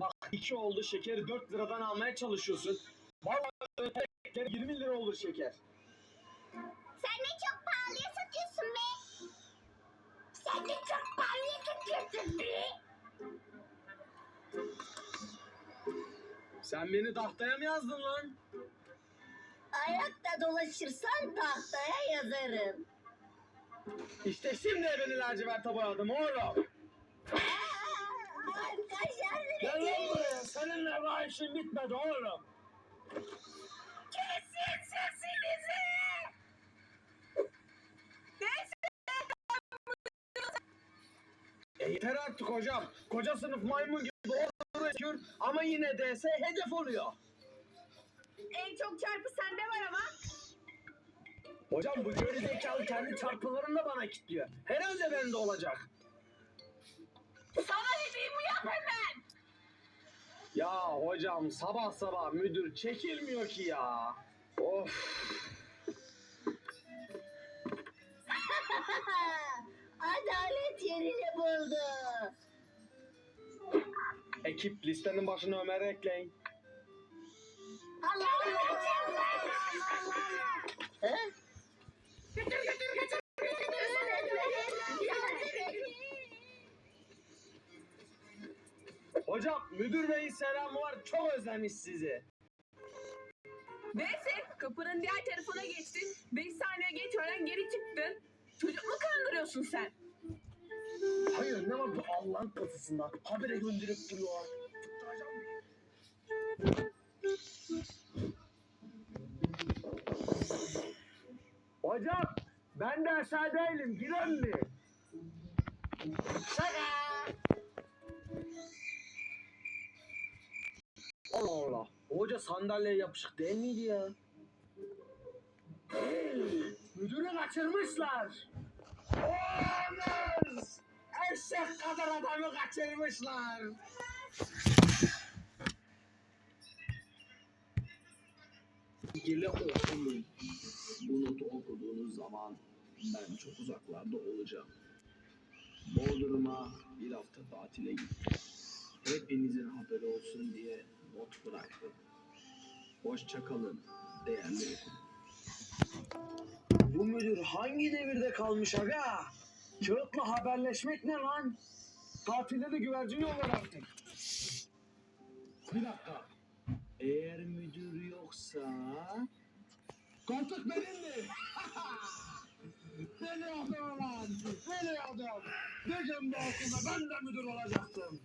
Bak iki oldu şekeri 4 liradan almaya çalışıyorsun. Vallahi ötekler 20 lira olur şeker. Sen ne çok pahalıya satıyorsun be. Sen de çok pahalıya satıyorsun be. Sen beni tahtaya mı yazdın lan? Ayakta dolaşırsan tahtaya yazarım. İşte şimdi beni laciverte boyadım oğlum. Gel lan buraya. Seninle daha işim bitmedi oğlum. Kesin sesinizi. E yeter artık hocam. Koca sınıf maymun gibi esiyor ama yine DS hedef oluyor. En çok çarpı sende var ama. Hocam bu geri zekalı kendi çarpılarını da bana kilitliyor. Herhalde bende olacak. Sana dediğimi yap hemen. Ya hocam sabah sabah müdür çekilmiyor ki ya. Of. Adalet yerini buldu. Ekip listenin başına Ömer'i ekleyin. Allah Allah He? Götür Hocam müdür beyin selamı var çok özlemiş sizi. Neyse kapının diğer tarafına geçtin. 5 saniye geçmeden geri çıktın. Çocuk mu kandırıyorsun sen? Hayır ne var bu Allah'ın kapısında habere gönderip duruyor. Hocam ben de aşağı değilim giren mi? Şaka. Allah Allah. Hoca sandalyeye yapışık değil miydi ya? Müdürü kaçırmışlar. Olamaz! Eşek kadar adamı kaçırmışlar. Bilgili okuyun. Bu notu okuduğunuz zaman ben çok uzaklarda olacağım. Bodrum'a bir hafta tatile gittim. Hepinizin haberi olsun diye not bıraktım. Hoşça kalın değerli. Bu müdür hangi devirde kalmış aga? Kağıtla haberleşmek ne lan? Tatilde de güvercin yollar artık. Bir dakika. Eğer müdür yoksa... Koltuk benimdi. Beni adam lan. Beni adam. Bir gün bu ben de müdür olacaktım.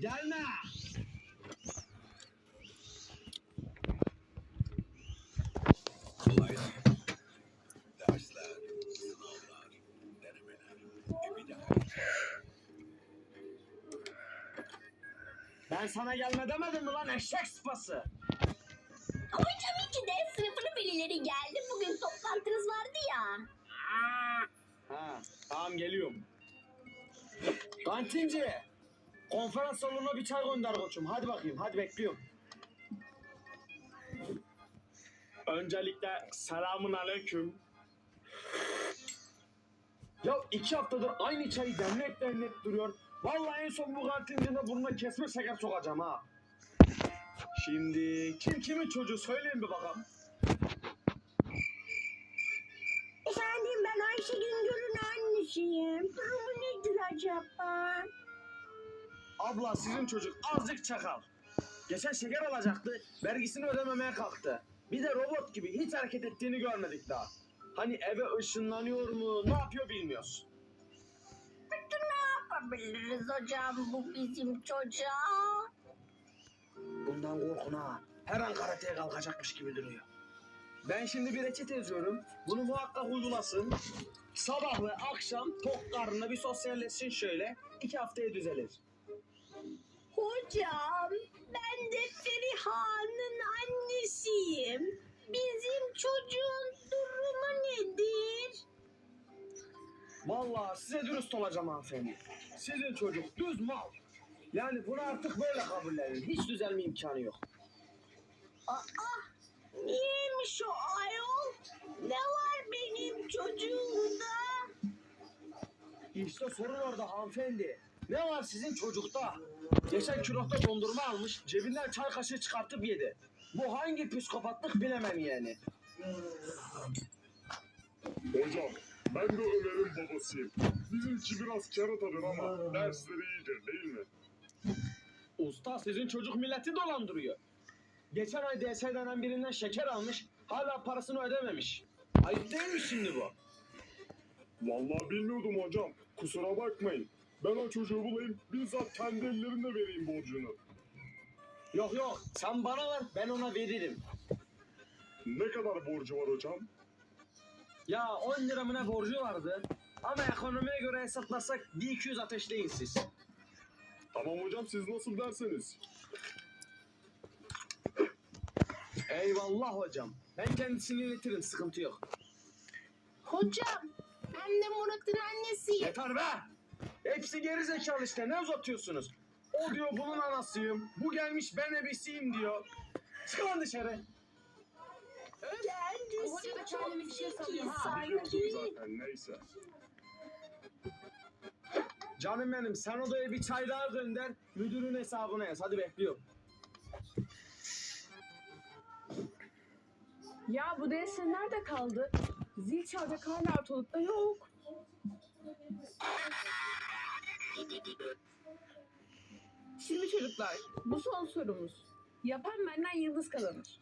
Gelme. Ben sana gelme demedim mi lan eşek sıpası? Hocam iki de sınıfının velileri geldi. Bugün toplantınız vardı ya. Ha, tamam geliyorum. Kantinci, konferans salonuna bir çay gönder koçum. Hadi bakayım, hadi bekliyorum. Öncelikle selamun aleyküm. Ya iki haftadır aynı çayı demleyip demleyip duruyor. Vallahi en son bu kantincine burnuna kesme şeker sokacağım ha. Şimdi kim kimin çocuğu söyleyin bir bakalım. Efendim ben Ayşe Güngör'ün annesiyim. Durumu nedir acaba? Abla sizin çocuk azıcık çakal. Geçen şeker alacaktı, vergisini ödememeye kalktı. Bir de robot gibi hiç hareket ettiğini görmedik daha. Hani eve ışınlanıyor mu, ne yapıyor bilmiyoruz. Peki ne yapabiliriz hocam bu bizim çocuğa? Bundan korkun ha. Her an karateye kalkacakmış gibi duruyor. Ben şimdi bir reçete yazıyorum. Bunu muhakkak uygulasın. Sabah ve akşam tok karnına bir sosyalleşsin şöyle. iki haftaya düzelir. Hocam ben de Feriha'nın annesiyim. Bizim çocuğun durumu nedir? Vallahi size dürüst olacağım hanımefendi. Sizin çocuk düz mal. Yani bunu artık böyle kabullenin. Hiç düzelme imkanı yok. Aa, niyeymiş o ayol? Ne var benim çocuğumda? İşte sorun orada hanımefendi. Ne var sizin çocukta? Geçen külahta dondurma almış, cebinden çay kaşığı çıkartıp yedi. Bu hangi psikopatlık bilemem yani. Hocam ben de Ömer'in babasıyım. Bizimki biraz keratadır ama dersleri iyidir değil mi? Usta sizin çocuk milleti dolandırıyor. Geçen ay DS denen birinden şeker almış, hala parasını ödememiş. Ayıp değil mi şimdi bu? Vallahi bilmiyordum hocam. Kusura bakmayın. Ben o çocuğu bulayım bizzat kendi ellerimle vereyim borcunu. Yok yok, sen bana ver, ben ona veririm. Ne kadar borcu var hocam? Ya 10 lira mı ne borcu vardı? Ama ekonomiye göre hesaplarsak 1200 ateşleyin siz. Tamam hocam siz nasıl derseniz. Eyvallah hocam. Ben kendisini iletirim, sıkıntı yok. Hocam ben de Murat'ın annesiyim. Yeter be! Hepsi geri zekalı işte, ne uzatıyorsunuz? O diyor bunun anasıyım, bu gelmiş ben ebesiyim diyor. Çıkın dışarı. Hoca da kendini bir şey sanıyor ha. Biliyordum zaten neyse. Canım benim, sen odaya bir çay daha gönder, müdürün hesabına yaz. Hadi bekliyorum. Ya bu DS nerede kaldı? Zil çalacak hala ortalıkta yok. Şimdi çocuklar bu son sorumuz. Yapan benden yıldız kazanır.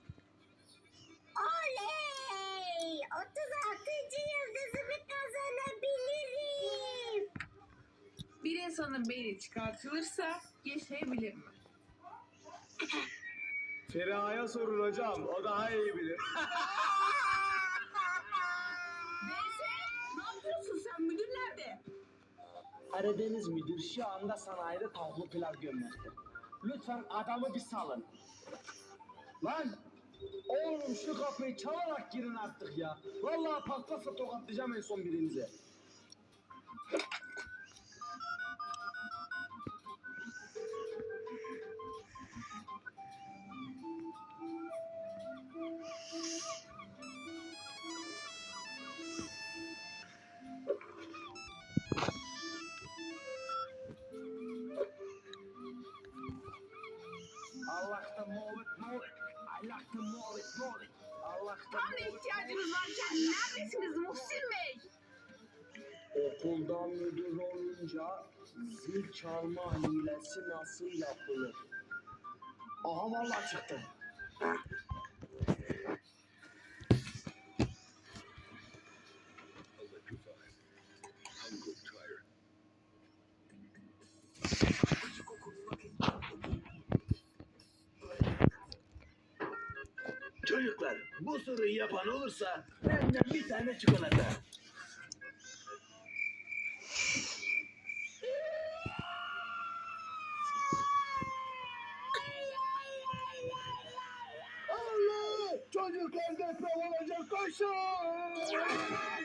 Oley! 36. yıldızımı kazanabilirim. Bir insanın beyni çıkartılırsa yaşayabilir mi? Feriha'ya sorun hocam, o daha iyi bilir. DS ne yapıyorsun sen? Müdür nerede? Karadeniz müdür şu anda sanayide tavuklu pilav gömmekte. Lütfen adamı bir salın. Lan! Oğlum şu kapıyı çalarak girin artık ya. Vallahi paspasla tokatlayacağım en son birinize. Da ihtiyacımız varken neredesiniz Muhsin Bey? Okuldan müdür olunca zil çalma hilesi nasıl yapılır? Aha vallahi çıktı. Soruyu yapan olursa benden bir tane çikolata. Allah! Çocuklar deprem olacak koşun!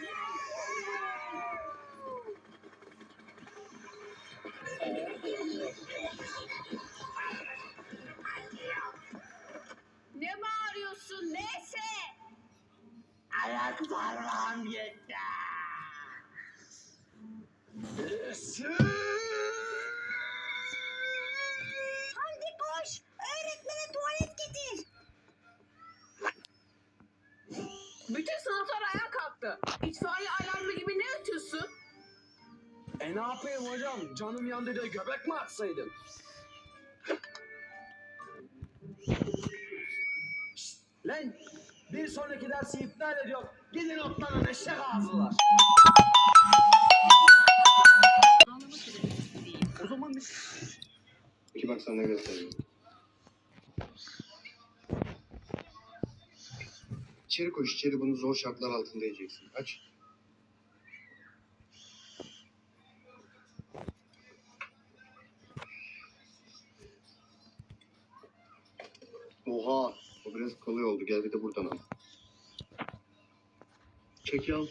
Yapayım hocam? Canım yandı diye göbek mi atsaydım? Şşt, lan! Bir sonraki dersi iptal ediyor. Gidin otlanın eşek ağzılar. O zaman biz... Ki bak sana göstereyim. İçeri koş içeri bunu zor şartlar altında yiyeceksin. Aç. Oha. O biraz kolay oldu. Gel bir de buradan al. Çekil al.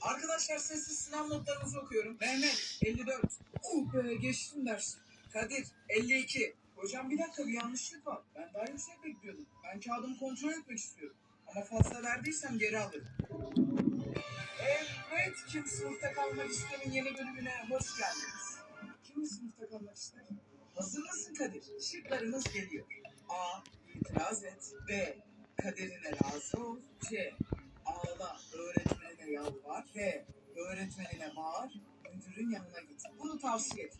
Arkadaşlar sessiz sınav notlarınızı okuyorum. Mehmet 54. Uh be geçtim ders. Kadir 52. Hocam bir dakika bir yanlışlık var. Ben daha yüksek bekliyordum. Ben kağıdımı kontrol etmek istiyorum. Ama fazla verdiysem geri alırım. Eee Kim Sınıfta Kalmak İster'in yeni bölümüne hoş geldiniz. Kim sınıfta kalmak ister? Hazır mısın Kadir? Şıklarımız geliyor. A. İtiraz et. B. Kaderine razı ol. C. Ağla. Öğretmenine yalvar. D. Öğretmenine bağır. Müdürün yanına git. Bunu tavsiye et.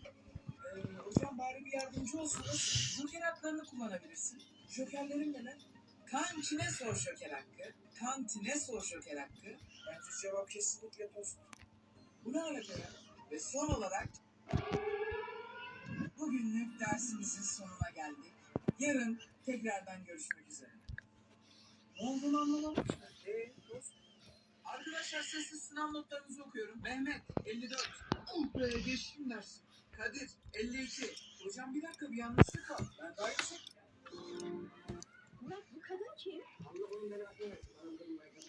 Ee, hocam bari bir yardımcı olsunuz. Joker haklarını kullanabilirsin. Jokerlerin neler? Kantine sor joker hakkı. Kantine sor joker hakkı. Bence cevap kesinlikle tost. Bu ne alaka? Ve son olarak dersimizin sonuna geldik. Yarın tekrardan görüşmek üzere. Ne olduğunu anlamamışlar. Ee, dost. Arkadaşlar sessiz sınav notlarınızı okuyorum. Mehmet 54. Uh be geçtim ders. Kadir 52. Hocam bir dakika bir yanlışlık var. Ben daha yüksek. Murat bu kadın kim? Versin. Bana bunun like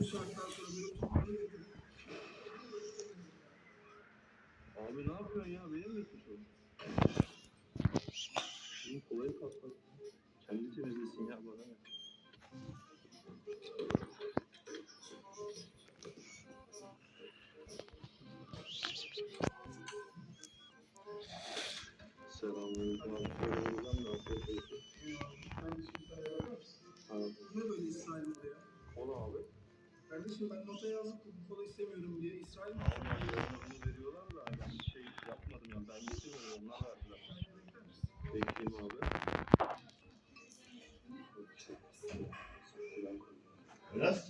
bu saatten sonra böyle toparlı dedim. Abi ne yapıyorsun ya? Benim mi suçum? Şimdi kolayı kapatın. Kendi temizlesin ya bana? Selamünaleyküm. Kardeşim ben nota yazdım. Coca-Cola istemiyorum diye İsrail modu. Onu veriyorlar da ben bir şey yapmadım yani ben getirmedim onlar verdiler. Bekleyeyim abi. Biraz.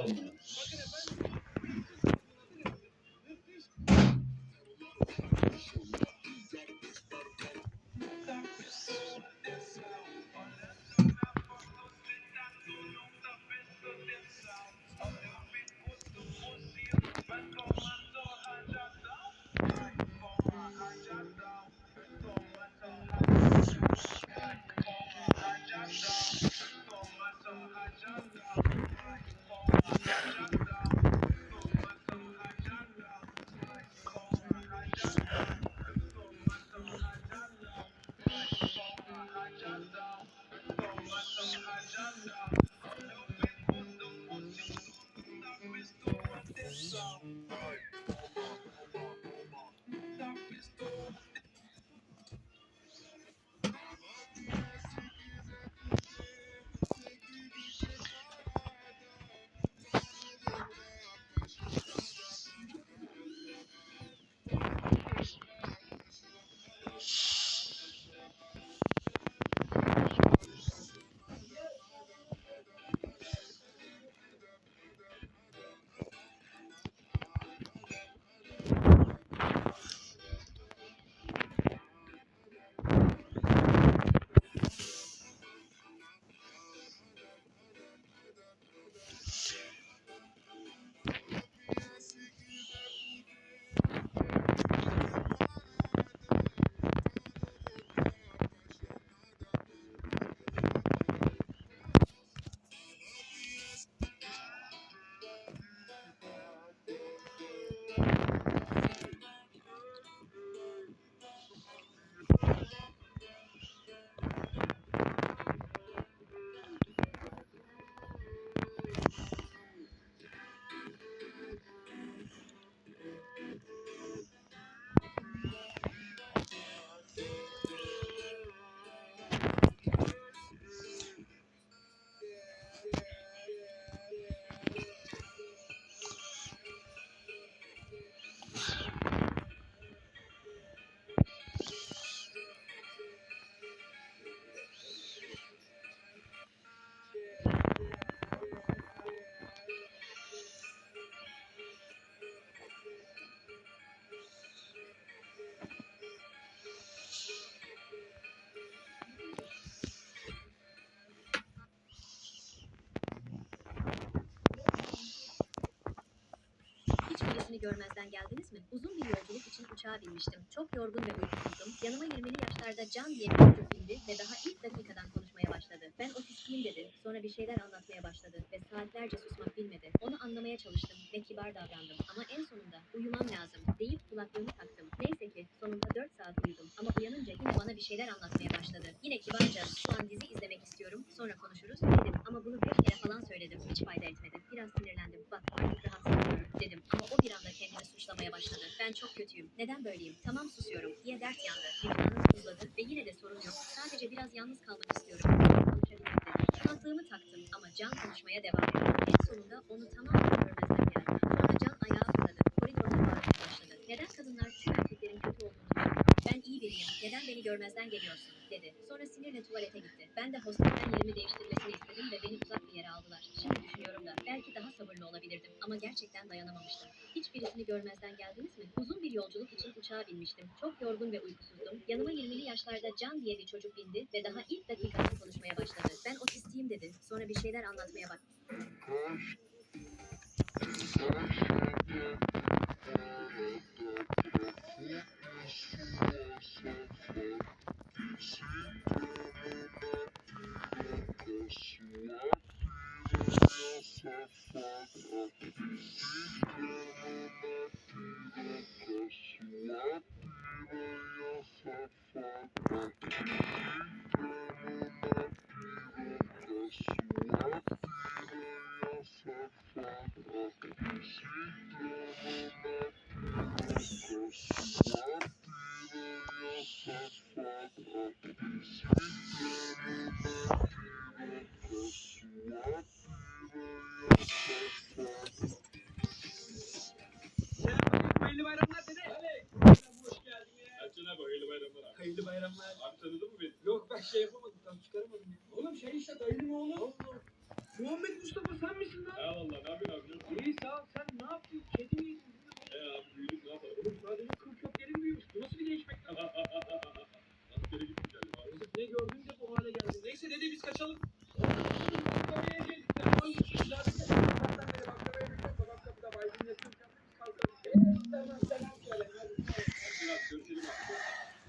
Amen. Görmezden geldiniz mi? Uzun bir yolculuk için uçağa binmiştim. Çok yorgun ve uykusuzdum. Yanıma 20'li yaşlarda Can diye bir çocuk bindi ve daha ilk dakikadan konuşmaya başladı. Ben otistiyim dedi. Sonra bir şeyler anlatmaya başladı ve saatlerce susmak bilmedi. Onu anlamaya çalıştım ve kibar davrandım. Ama en sonunda uyumam lazım deyip kulaklığımı taktım. Neyse ki sonunda 4 saat uyudum. Ama uyanınca yine bana bir şeyler anlatmaya başladı. Yine kibarca şu an dizi izlemek istiyorum. Sonra konuşuruz dedim. Ama bunu bir kere falan söyledim. Hiç fayda etmedi. Biraz sinirlendim. Bak artık rahatsız oluyorum dedim. Ama o bir anda suçlamaya başladı. Ben çok kötüyüm. Neden böyleyim? Tamam susuyorum diye dert yandı. Vicdanım uzadı ve yine de sorun yok. Sadece biraz yalnız kalmak istiyorum. Kulaklığımı taktım ama Can konuşmaya devam etti. En sonunda onu tamamen görmezden geldi. Sonra Can ayağa fırladı. Koridorda bağırmaya başladı. Neden kadınlar tüm erkeklerin kötü olduğunu? Ben iyi biriyim. Neden beni görmezden geliyorsun? dedi. Sonra sinirle tuvalete gitti. Ben de hostelden yerimi değiştirmesini istedim ve beni uzak bir yere aldılar. Şimdi düşünüyorum da belki daha sabırlı olabilirdim ama gerçekten dayanamamıştım. Hiçbirisini görmezden geldiniz mi? Uzun bir yolculuk için uçağa binmiştim. Çok yorgun ve uykusuzdum. Yanıma 20'li yaşlarda Can diye bir çocuk bindi ve daha ilk dakikada konuşmaya başladı. Ben otistiyim dedi. Sonra bir şeyler anlatmaya bak. What? Görüşelim abi.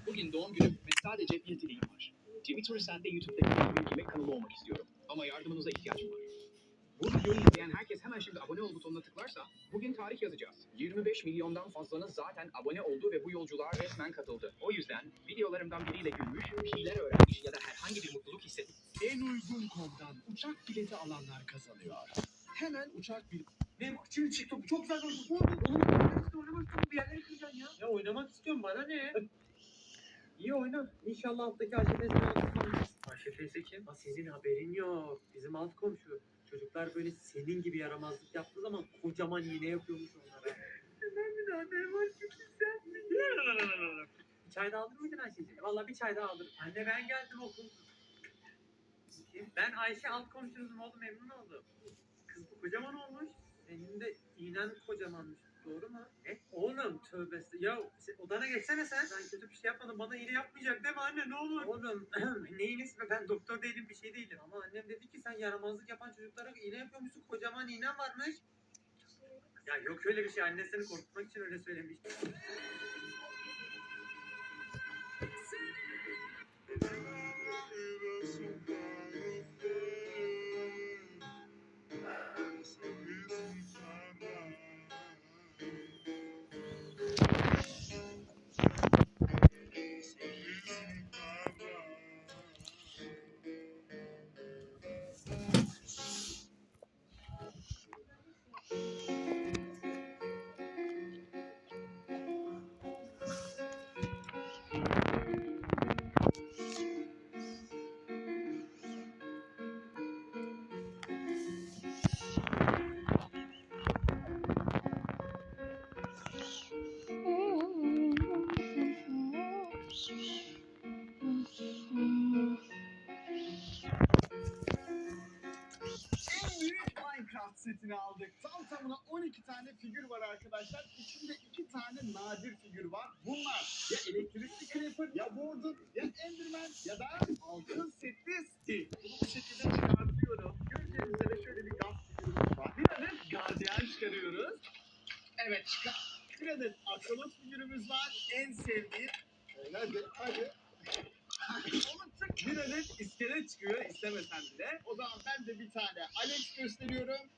Bugün doğum günüm ve sadece bir dileğim var. Twitter Sende YouTube'daki benim gibi kanalı olmak istiyorum. Ama yardımınıza ihtiyacım var. Bu videoyu izleyen herkes hemen şimdi abone ol butonuna tıklarsa bugün tarih yazacağız. 25 milyondan fazlanız zaten abone oldu ve bu yolculuğa resmen katıldı. O yüzden videolarımdan biriyle gülmüş, bir şeyler öğrenmiş ya da herhangi bir mutluluk hissetmiş. En uygun komdan uçak bileti alanlar kazanıyor. Hemen uçak bileti... Benim şimdi çıktı. Bu çok güzel oldu. Oğlum oynamak istiyorum. Oynamak istiyorum. Bir yerleri kıracaksın ya. Ya oynamak istiyorum. Bana ne? İyi oyna. İnşallah alttaki Ayşe teyze kim? Ha, sizin haberin yok. Bizim alt komşu. Çocuklar böyle senin gibi yaramazlık yaptığı zaman kocaman iğne yapıyormuş onlara. ben bir daha haberim var çünkü sen Bir çay daha alır mıydın Ayşe'ciğim? Valla bir çay daha alırım. Anne ben geldim okul. Ben Ayşe alt komşunuzum oğlum memnun oldum. Kız kocaman olmuş. Senin de iğnen kocamanmış. Doğru mu? E? Oğlum tövbe est- Ya odana geçsene sen. Ben kötü bir şey yapmadım. Bana iğne yapmayacak değil mi anne? Ne olur? Oğlum ne iğnesi be? Ben doktor değilim bir şey değilim. Ama annem dedi ki sen yaramazlık yapan çocuklara iğne yapıyormuşsun. Kocaman iğnen varmış. Ya yok öyle bir şey. Anne seni korkutmak için öyle söylemiş. Setini aldık. Tam tamına 12 tane figür var arkadaşlar. İçinde 2 tane nadir figür var. Bunlar ya elektrikli Creeper ya Warden ya Enderman ya da altın setli Steve. Bunu bu şekilde çıkartıyorum. Gözlerinize de şöyle bir gaz figürümüz var. Bir adet gardiyan çıkarıyoruz. Evet çıkar. Bir adet Axolot figürümüz var. En sevdiğim. Hadi hadi. Oğlum çık. Bir adet iskelet çıkıyor istemesen bile. O zaman ben de bir tane Alex gösteriyorum.